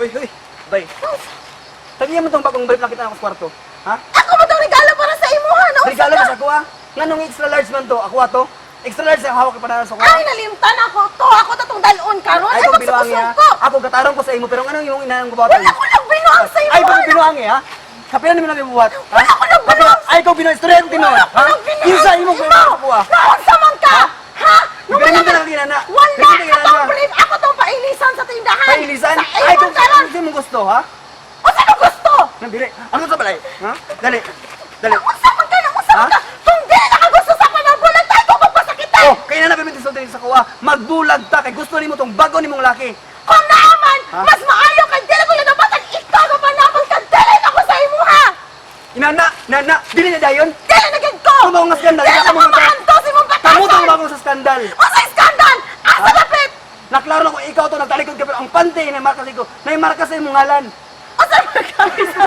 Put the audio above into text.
Uy, uy. Bay. Tagiyan mo tong bagong brief nakita na ako sa kwarto. Ha? Ako mo tong regalo para sa imuha, no? Regalo ba sa ako ha? Nga nung extra large man to, ako ato. Extra large ang hawak ka pa na sa Ay, kuha. nalimtan ako to. Ako to tong dalon karon. Ay, Ay, ha. magsuko. Ako gatarong ko sa imo, pero anong imong inanang bubuhatan? Wala ko lang binuang sa imuha. Ay, bakit binuangi ha? Kapilan namin bubuhat. Ha? Wala ko lang binuang. Ay, ikaw binuang. Istorya ko tinuha. Wala ko Ha? lang binuang Kinsa imo. Naon sa man ka? Ha? Nung wala ka- lang. Wala ka tong brief. Ako tong pailisan sa tindahan. Pailisan? Sa Ay, imo kung kasi mong gusto, ha? O sino gusto? Nabili. Ano sa balay? Ha? Dali. Dali. Unsa man ka na? Unsa man Ha? ka? Kung di na ka gusto sa panabulan, tayo ko magpasakitan. Oh, kaya na nabibitin sa sa kuha. Magbulag ta kay gusto nimo tong bago nimong laki. Kung naaman, Ha? mas maayo ka dili ko nagabatan ikaw ka panapon ka dili na ko sa imuha. Inana, nana, dili na dayon. Dili na gid ko. Ba ang skandal? Dili na ko mo maantos imong batasan. Kamu tong bagong sa skandal. O sa skandal, asa lapit? Naklaro ikaw to nagtalikod ka pero ang pante na marka iko. Na marka sa imong ngalan. O sa